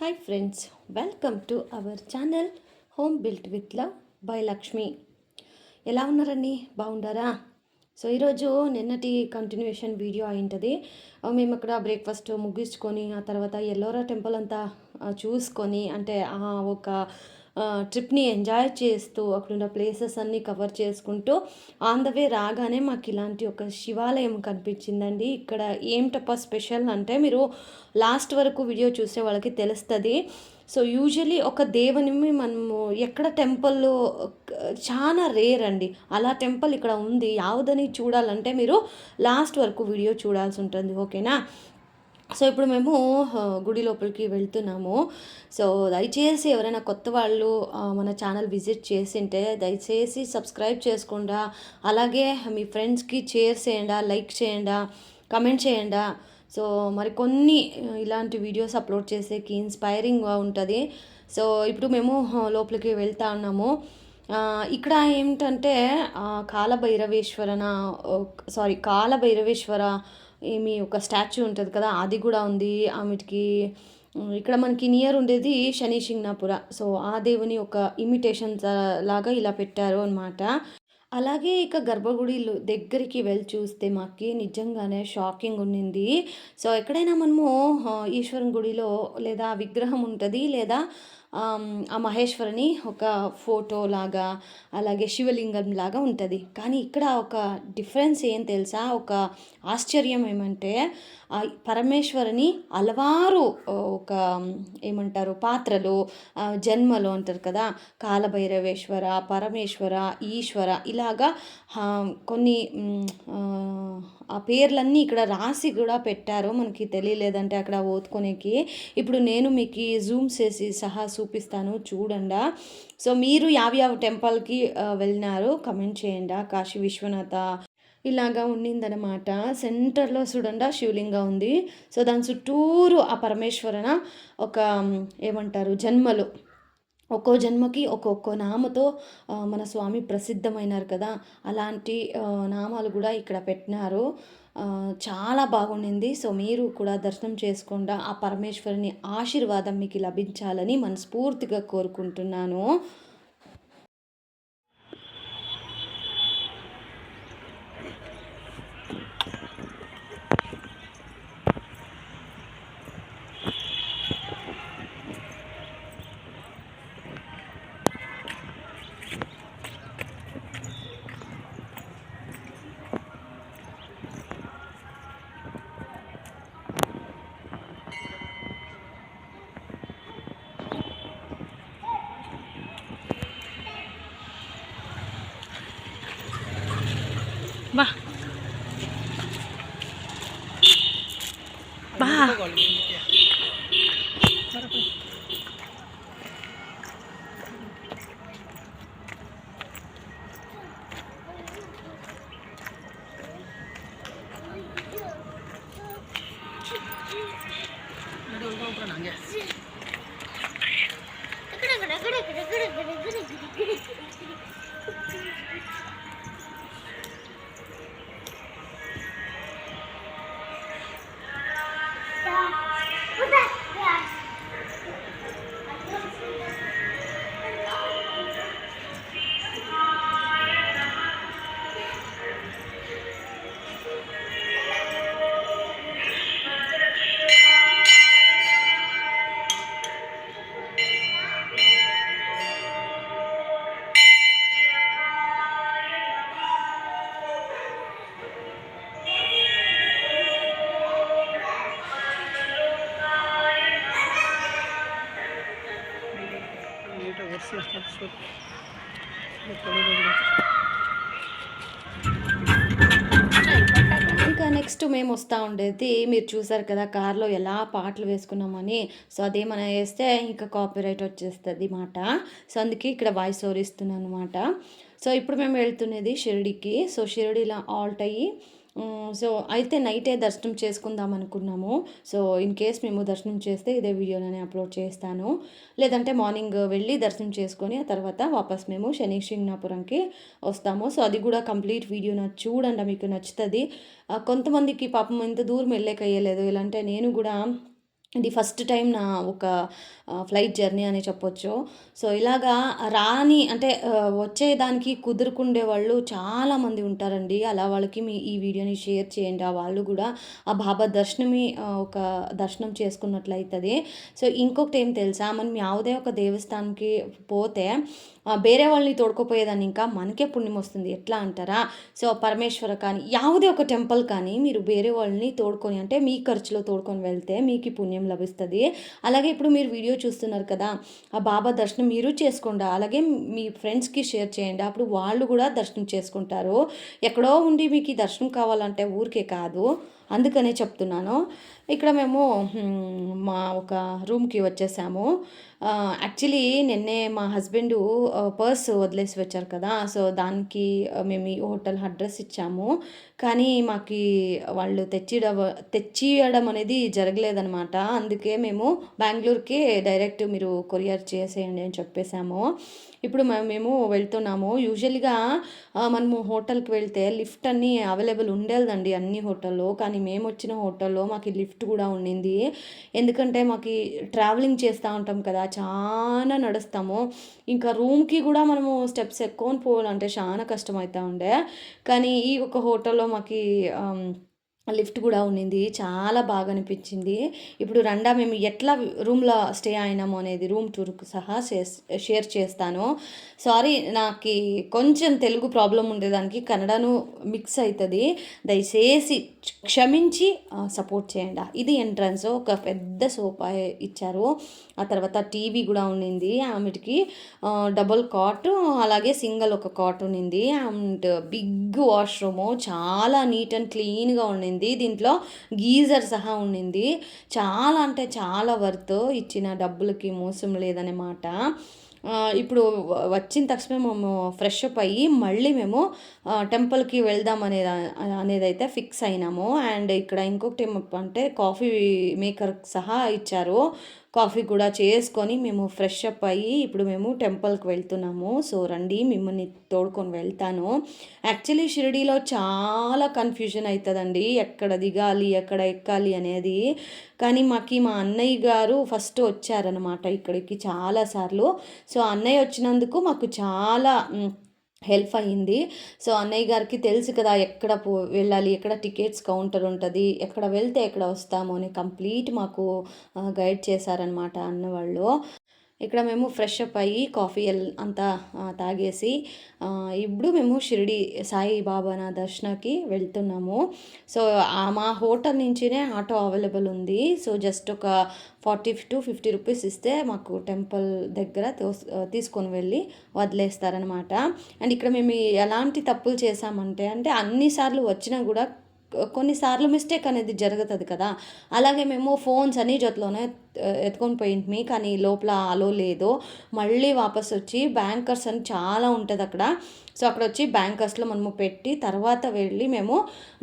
Hi friends welcome to our channel home built with love by Lakshmi ఎలా ఉన్నారండి? బాగుండారా? So ఈరోజు నిన్నటి continuation video అయింటుంది. మేము అక్కడ బ్రేక్ఫాస్ట్ ముగించుకొని ఆ తర్వాత ఎల్లోరా టెంపుల్ అంతా చూసుకొని అంటే ఒక ట్రిప్ని ఎంజాయ్ చేస్తూ అక్కడున్న ప్లేసెస్ అన్నీ కవర్ చేసుకుంటూ ఆన్ ద వే రాగానే మాకు ఇలాంటి ఒక శివాలయం కనిపించిందండి. ఇక్కడ ఏంటప్ప స్పెషల్ అంటే మీరు లాస్ట్ వరకు వీడియో చూసే వాళ్ళకి తెలుస్తుంది. సో యూజువలీ ఒక దేవుని మనము ఎక్కడ టెంపుల్లో చాలా రేర్ అండి. అలా టెంపుల్ ఇక్కడ ఉంది. యావదని చూడాలంటే మీరు లాస్ట్ వరకు వీడియో చూడాల్సి ఉంటుంది. ఓకేనా? సో ఇప్పుడు మేము గుడి లోపలికి వెళ్తున్నాము. సో దయచేసి ఎవరైనా కొత్త వాళ్ళు మన ఛానల్ విజిట్ చేసింటే దయచేసి సబ్స్క్రైబ్ చేసుకుండా. అలాగే మీ ఫ్రెండ్స్కి షేర్ చేయండా లైక్ చేయండా కమెంట్ చేయండా. సో మరి కొన్ని ఇలాంటి వీడియోస్ అప్లోడ్ చేసేకి ఇన్స్పైరింగ్గా ఉంటుంది. సో ఇప్పుడు మేము లోపలికి వెళ్తా ఉన్నాము. ఇక్కడ ఏమిటంటే కాలభైరవేశ్వరన సారీ కాలభైరవేశ్వర ఏమి ఒక స్టాచ్యూ ఉంటుంది కదా అది కూడా ఉంది. ఆమెకి ఇక్కడ మనకి నియర్ ఉండేది శని సింగ్నాపుర సో ఆ దేవుని ఒక ఇమిటేషన్ లాగా ఇలా పెట్టారు అనమాట అలాగే ఇక గర్భగుడి దగ్గరికి వెళ్ళి చూస్తే మాకు నిజంగానే షాకింగ్ ఉండింది సో ఎక్కడైనా మనము ఈశ్వరం గుడిలో లేదా విగ్రహం ఉంటుంది లేదా ఆ మహేశ్వరుని ఒక ఫోటో లాగా అలాగే శివలింగం లాగా ఉంటుంది. కానీ ఇక్కడ ఒక డిఫరెన్స్ ఏం తెలుసా? ఒక ఆశ్చర్యం ఏమంటే ఆ పరమేశ్వరుని అలవారు ఒక ఏమంటారు పాత్రలు జన్మలు అంటారు కదా? కాలభైరవేశ్వర పరమేశ్వర ఈశ్వర ఇలాగా కొన్ని ఆ, పేర్లన్నీ ఇక్కడ రాసి కూడా పెట్టారు మనకి తెలియలేదంటే అక్కడ ఓతుకునేకి ఇప్పుడు నేను మీకు జూమ్ చేసి సహా చూపిస్తాను చూడండా. సో మీరు యావ్యావ టెంపుల్కి వెళ్ళినారు కమెంట్ చేయండి. కాశీ విశ్వనాథ ఇలాగా ఉండిందనమాట సెంటర్లో చూడండి శివలింగం ఉంది. సో దాని చుట్టూరు ఆ పరమేశ్వరన ఒక ఏమంటారు జన్మలు. ఒక్కో జన్మకి ఒక్కొక్క నామతో మన స్వామి ప్రసిద్ధమైనారు కదా. అలాంటి నామాలు కూడా ఇక్కడ పెట్టినారు. చాలా బాగుండింది. సో మీరు కూడా దర్శనం చేసుకుండా ఆ పరమేశ్వరుని ఆశీర్వాదం మీకు లభించాలని మనస్ఫూర్తిగా కోరుకుంటున్నాను. బా ఇంకా నెక్స్ట్ మేము వస్తూ ఉండేది మీరు చూసారు కదా కార్లో ఎలా పాటలు వేసుకున్నామని. సో అదేమైనా వేస్తే ఇంకా కాపీరైట్ వచ్చేస్తుంది మాట. సో అందుకే ఇక్కడ వాయిస్ ఓవర్ ఇస్తున్నాను అనమాట సో ఇప్పుడు మేము వెళ్తున్నది షిరిడికి. సో షిరిడిలో ఆల్ట్ అయ్యి సో అయితే నైటే దర్శనం చేసుకుందాం అనుకున్నాము. సో ఇన్ కేస్ మేము దర్శనం చేస్తే ఇదే వీడియోలోనే అప్లోడ్ చేస్తాను. లేదంటే మార్నింగ్ వెళ్ళి దర్శనం చేసుకొని ఆ తర్వాత వాపస్ మేము శని శ్రీనాపురంకి వస్తాము. సో అది కూడా కంప్లీట్ వీడియో నాకు చూడండి మీకు నచ్చుతుంది. కొంతమందికి పాపం ఇంత దూరం వెళ్ళలేకయ్యలేదు ఇలా అంటే నేను కూడా ఇది ఫస్ట్ టైం నా ఒక ఆ, ఫ్లైట్ జర్నీ అని చెప్పొచ్చు సో ఇలాగా రాని అంటే ఆ, వచ్చేదానికి కుదురుకుండే వాళ్ళు చాలామంది ఉంటారండి అలా వాళ్ళకి మీ ఈ వీడియోని షేర్ చేయండి ఆ వాళ్ళు కూడా ఆ బాబా దర్శనమి ఆ, ఒక దర్శనం చేసుకున్నట్లయితుంది సో ఇంకొకటి ఏం తెలుసా మనం ಯಾವುದೇ ఒక దేవస్థానంకి పోతే ఆ, వేరే వాళ్ళని తోడుకోపోయేదాన్ని ఇంకా మనకే పుణ్యం వస్తుంది ఎట్లా అంటారా సో పరమేశ్వర కానీ ಯಾವುದೇ ఒక టెంపుల్ కానీ మీరు వేరే వాళ్ళని తోడుకొని అంటే మీ ఖర్చులో తోడుకొని వెళ్తే మీకు ఈ పుణ్యం లభిస్తుంది అలాగే ఇప్పుడు మీరు వీడియో చూస్తున్నారు కదా ఆ బాబా దర్శనం మీరు చేసుకోండి అలాగే మీ ఫ్రెండ్స్కి షేర్ చేయండి అప్పుడు వాళ్ళు కూడా దర్శనం చేసుకుంటారు ఎక్కడో ఉండి మీకు ఈ దర్శనం కావాలంటే ఊరికే కాదు అందుకనే చెప్తున్నాను ఇక్కడ మేము హ్మ్, మా ఒక రూమ్కి వచ్చేసాము యాక్చువల్లీ నిన్నే మా హస్బెండ్ పర్స్ వదిలేసి వచ్చారు కదా సో దానికి మేము ఈ హోటల్ అడ్రస్ ఇచ్చాము. కానీ మాకు వాళ్ళు తెచ్చిడ తెచ్చియడం అనేది జరగలేదనమాట అందుకే మేము బెంగళూరుకి డైరెక్ట్ మీరు కొరియర్ చేసేయండి అని చెప్పేసాము ఇప్పుడు మేము వెళ్తున్నాము. యూజువల్గా మనము హోటల్కి వెళ్తే లిఫ్ట్ అన్నీ అవైలబుల్ ఉండేదండి అన్ని హోటల్లో. కానీ మేము వచ్చిన హోటల్లో మాకు లిఫ్ట్ కూడా ఉండింది. ఎందుకంటే మాకు ట్రావెలింగ్ చేస్తూ ఉంటాం కదా చాలా నడుస్తాము. ఇంకా రూమ్కి కూడా మనము స్టెప్స్ ఎక్కువని పోవాలంటే చాలా కష్టం అవుతూ ఉండే. కానీ ఈ ఒక హోటల్లో మాకు లిఫ్ట్ కూడా ఉన్నింది. చాలా బాగా అనిపించింది. ఇప్పుడు రండా మేము ఎట్లా రూమ్లో స్టే అయినాము అనేది రూమ్ టూర్కు సహా షేర్- షేర్ చేస్తాను. సారీ నాకు కొంచెం తెలుగు ప్రాబ్లం ఉండేదానికి కన్నడను మిక్స్ అవుతుంది దయచేసి క్షమించి సపోర్ట్ చేయండి. ఇది ఎంట్రన్స్ ఒక పెద్ద సోఫా ఇచ్చారు. ఆ తర్వాత టీవీ కూడా ఉండింది ఆమెటికి. డబుల్ కాట్ అలాగే సింగిల్ ఒక కాట్ ఉన్నింది. అండ్ బిగ్ వాష్రూమ్ చాలా నీట్ అండ్ క్లీన్గా ఉండింది దీంట్లో గీజర్ సహా ఉండింది చాలా అంటే చాలా వర్త్ ఇచ్చిన డబ్బులకి మోసం లేదన్నమాట ఇప్పుడు వచ్చిన తక్షణమే మేము ఫ్రెష్ అప్ అయ్యి మళ్ళీ మేము టెంపుల్కి వెళ్దాం అనేది అనేది అయితే ఫిక్స్ అయినాము. అండ్ ఇక్కడ ఇంకొకటి అంటే కాఫీ మేకర్ సహా ఇచ్చారు. కాఫీ కూడా చేసుకొని మేము ఫ్రెష్ అప్ అయ్యి ఇప్పుడు మేము టెంపుల్కి వెళ్తున్నాము. సో రండి మిమ్మల్ని తోడుకొని వెళ్తాను. యాక్చువల్లీ షిరిడీలో చాలా కన్ఫ్యూజన్ అవుతుందండి ఎక్కడ దిగాలి ఎక్కడ ఎక్కాలి అనేది. కానీ మాకు మా అన్నయ్య గారు ఫస్ట్ వచ్చారనమాట ఇక్కడికి చాలాసార్లు సో అన్నయ్య వచ్చినందుకు మాకు చాలా హెల్ప్ అయ్యింది. సో అన్నయ్య గారికి తెలుసు కదా ఎక్కడ పో వెళ్ళాలి ఎక్కడ టికెట్స్ కౌంటర్ ఉంటుంది ఎక్కడ వెళ్తే ఎక్కడ వస్తాము అని కంప్లీట్ మాకు గైడ్ చేశారనమాట అన్న వాళ్ళు ఇక్కడ మేము ఫ్రెష్ అప్ అయ్యి కాఫీ ఎల్ అంతా తాగేసి ఇప్పుడు మేము షిరిడి సాయి బాబా నా దర్శనకి వెళ్తున్నాము. సో మా హోటల్ నుంచినే ఆటో అవైలబుల్ ఉంది. సో జస్ట్ ఒక ఫార్టీ టు ఫిఫ్టీ రూపీస్ ఇస్తే మాకు టెంపుల్ దగ్గర తీసుకొని వెళ్ళి వదిలేస్తారనమాట అండ్ ఇక్కడ మేము ఎలాంటి తప్పులు చేసామంటే అంటే అన్నిసార్లు వచ్చినా కూడా కొన్నిసార్లు మిస్టేక్ అనేది జరుగుతుంది కదా. అలాగే మేము ఫోన్స్ అన్ని జతలోనే ఎత్తుకొని పోయింది. మీ కానీ లోపల ఆలో లేదో మళ్ళీ వాపస్ వచ్చి బ్యాంకర్స్ అని చాలా ఉంటుంది అక్కడ. సో అక్కడ వచ్చి బ్యాంకర్స్లో మనము పెట్టి తర్వాత వెళ్ళి మేము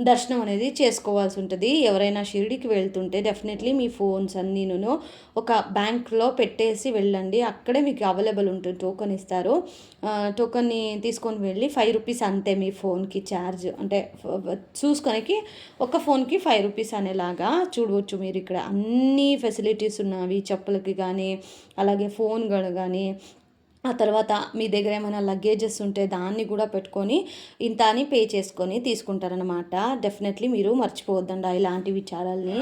దర్శనం అనేది చేసుకోవాల్సి ఉంటుంది. ఎవరైనా షిరిడికి వెళ్తుంటే డెఫినెట్లీ మీ ఫోన్స్ అన్నీను ఒక బ్యాంక్లో పెట్టేసి వెళ్ళండి. అక్కడే మీకు అవైలబుల్ ఉంటుంది. టోకెన్ ఇస్తారు. టోకన్ని తీసుకొని వెళ్ళి ఫైవ్ రూపీస్ అంతే మీ ఫోన్కి ఛార్జ్. అంటే చూసుకొనికి ఒక ఫోన్కి ఫైవ్ రూపీస్ అనేలాగా చూడవచ్చు మీరు ఇక్కడ. అన్ని ఫెసిలిటీస్ ఉన్నవి చెప్పులకి కానీ అలాగే ఫోన్ కానీ ఆ తర్వాత మీ దగ్గర ఏమైనా లగేజెస్ ఉంటే దాన్ని కూడా పెట్టుకొని ఇంత అని పే చేసుకొని తీసుకుంటారనమాట డెఫినెట్లీ మీరు మర్చిపోవద్దండి ఇలాంటి విచారాల్ని.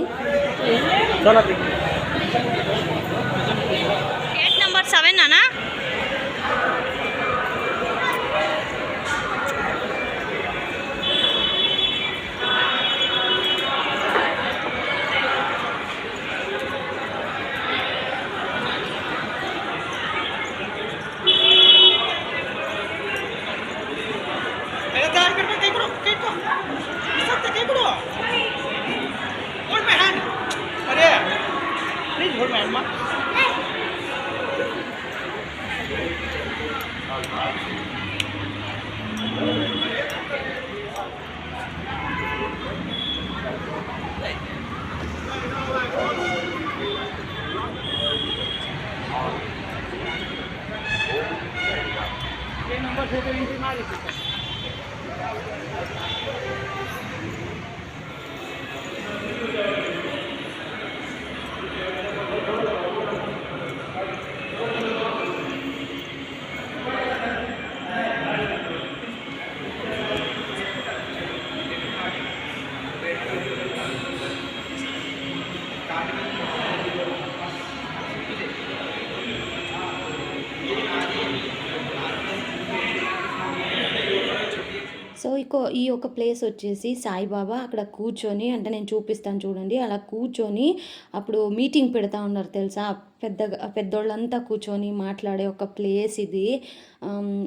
ఇకో ఈ యొక్క ప్లేస్ వచ్చేసి సాయిబాబా. అక్కడ కూర్చొని అంటే నేను చూపిస్తాను చూడండి అలా కూర్చొని అప్పుడు మీటింగ్ పెడతా ఉన్నారు తెలుసా? పెద్దగా పెద్దోళ్ళంతా కూర్చొని మాట్లాడే ఒక ప్లేస్ ఇది.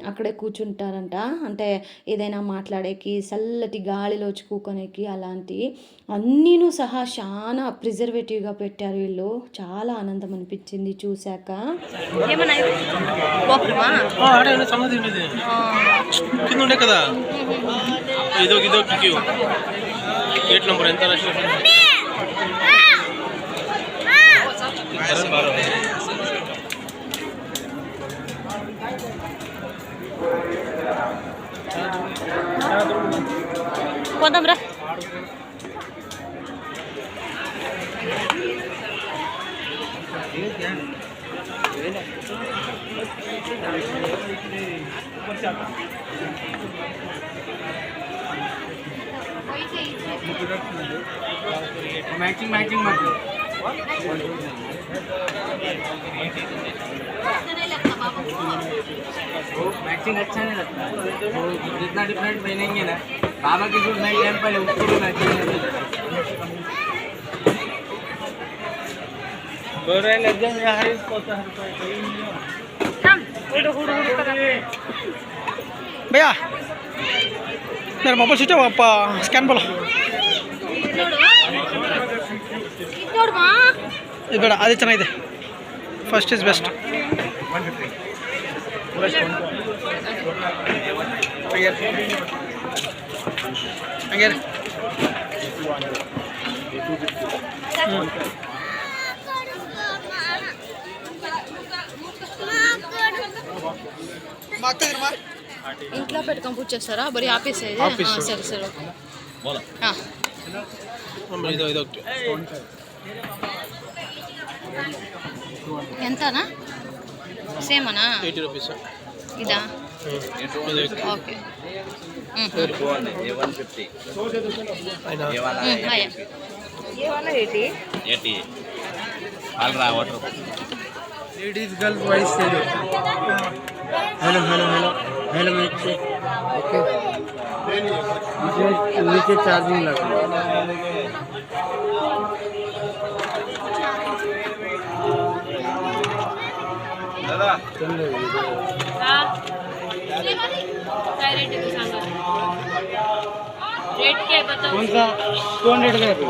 అక్కడే కూర్చుంటారంట. అంటే ఏదైనా మాట్లాడేకి చల్లటి గాలిలో వచ్చి కూకొనేకి అలాంటి. అన్నీను సహా చాలా ప్రిజర్వేటివ్గా పెట్టారు వీళ్ళు. చాలా ఆనందం అనిపించింది చూశాక. ఏమన్నా కదా ఇదో ఇదో క్యూ. గేట్ నంబర్ ఎంత? పోదాం రా మ్యాచింగ్ మ్యాచింగ్ మాకు मैचिंग अच्छा नहीं लगता वो जितना डिफरेंट पहनेंगे ना बाबा की जो नई टेम्पल है उसको भी मैचिंग नहीं गोरे लग जाए यार इसको तो भैया मेरा मोबाइल स्विच ऑफ स्कैन बोलो ನೋಡುವಾ ಇದು ಬೇಡ ಅದೇ ಚೆನ್ನಾಗಿದೆ ಫಸ್ಟ್ ಇಸ್ ಬೆಸ್ಟ್ అంగే ఇంట్లో పెట్టి కంప్లీట్ చేస్తారా? బరీ ఆఫీస్ అయితే సరే సరే ఎంతనా? ಸೇಮನಾ ಏಯ್ಟಿ ರುಪೀಸ್ ಇದಾ ಓಕೆ लेडीज़ गर्ल वाइज से हेलो हेलो हेलो हेलो नीचे ओके नीचे चार्जिंग लग हाँ। रेट आहे तू सांगा रेट काय बताव कोणता कोण रेट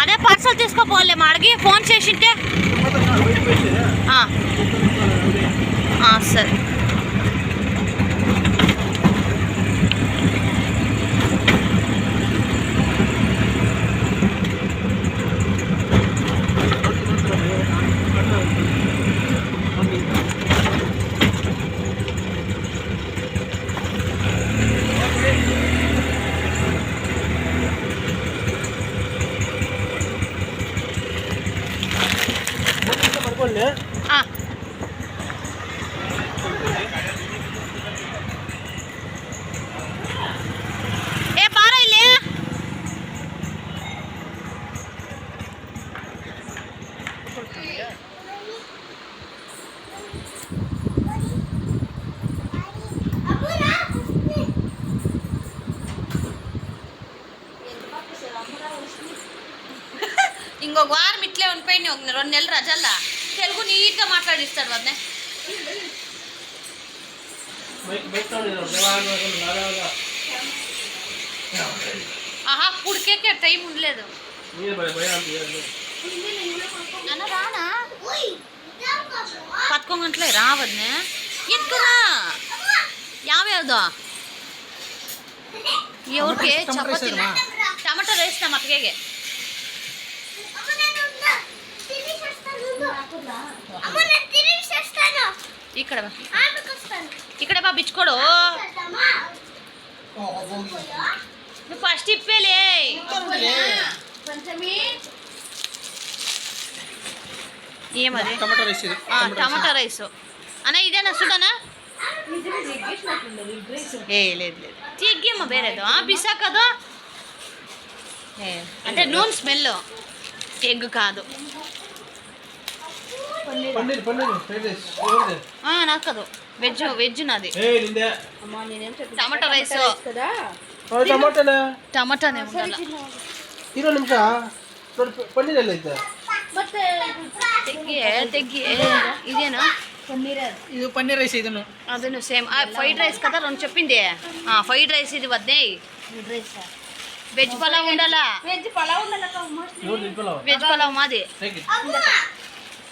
అదే పర్సల్ తీసుకోపోలేము అడిగి ఫోన్ చేసింటే. సరే ఆ. ఏ బారా ఇల్లే ఒక రెండు నెలలు రజల్లా. తెలుగు నీట్గా మాట్లాడిస్తాడు వద్దే ఆహా పుడికే టైం ఉండలేదు. అన్న రానా? పట్టుకోమంటలే రావద్దే ఎక్కువా యాభై అవుదా ఎవరికి? చపాతీ టమాటో వేస్తాం అక్కడికే. ఇక్కడ ఇక్కడ పంపించుకోడు నువ్వు ఫస్ట్ ఇప్పేలే ఏమది టమాటో రైస్ టమాటో రైస్. అన్న ఇదేనా చూడనా ఏ లేదు లేదు. తెగ్గేమ్మ వేరేదో. పిసా కదా అంటే నూనె స్మెల్. ఎగ్ కాదు. పన్నీర్ పన్నీర్ ఫ్రైడ్ రైస్ ఎవరిది ఆ, నాకదు వెజ్ వెజ్ నాది ఏ నిందే టమాటా రైస్ ಆ, ಟಮಾಟನ టమాటానే ఉండాలి ಇರೋ ನಿಮಿಷ ನೋಡಿ ಪನ್ನೀರ್ ಎಲ್ಲ ಐತೆ ತೆಗ್ಗಿ ತೆಗ್ಗಿ ఇదేనా ಇದು ಪನ್ನೀರ್ ರೈಸ್ ಇದನ್ನು అదే సేమ్ ఫ్రైడ్ రైస్ కదా రెండు చెప్పింది ఫ్రైడ్ రైస్ ఇది వద్దే వెజ్ పలావ్ ఉండాలా ನೋಡಿ ನಿಂಪಲ್ಲ వెజ్ పలావ్ మాది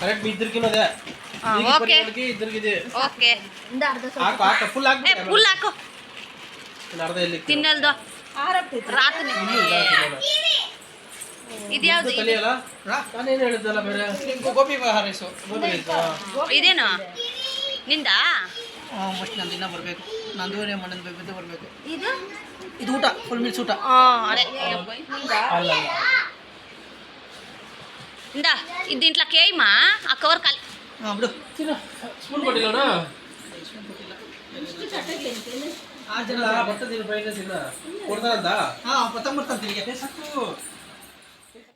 ಕರೆಕ್ಟ್ ಓಕೆ ಇದ್ದರ್ಗಿದೆ ಓಕೆ ಹಾಕು ಹಾಕು ಫುಲ್ ಏ ಹಾಕ್ಬೇಕು ಫುಲ್ ಹಾಕು ಅರ್ಧ ಇಲ್ಲಿ ತಿನ್ನಲ್ದು. ರಾತ್ರಿ. ಇದ್ಯಾವ್ದು ಇದು? ತಲೆಯಲ್ಲ? ನಾನೇನು ಹೇಳಿದ್ದಲ್ಲ ಬೇರೆ? ಗೋಬಿ ರೈಸು ಗೋಬಿ ರೈಸ್ ಇದೇನು? ನಿಂದ? ಫಸ್ಟ್ ನಂದು ಇನ್ನೂ ಬರಬೇಕು. ಮಣ್ಣದು ಇದು? ಇದು ಊಟ ಫುಲ್ ಮಿಲ್ಸ್ ಊಟ. ಅದೇ. ಅಲ್ಲ. ఇందా దీంట్లో కేయమా? ఆ కవర్ కలి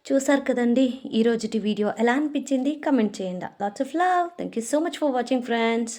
చూసారు కదండి ఈరోజు వీడియో ఎలా అనిపించింది? కమెంట్ చేయండి. Lots of love thank you so much for watching friends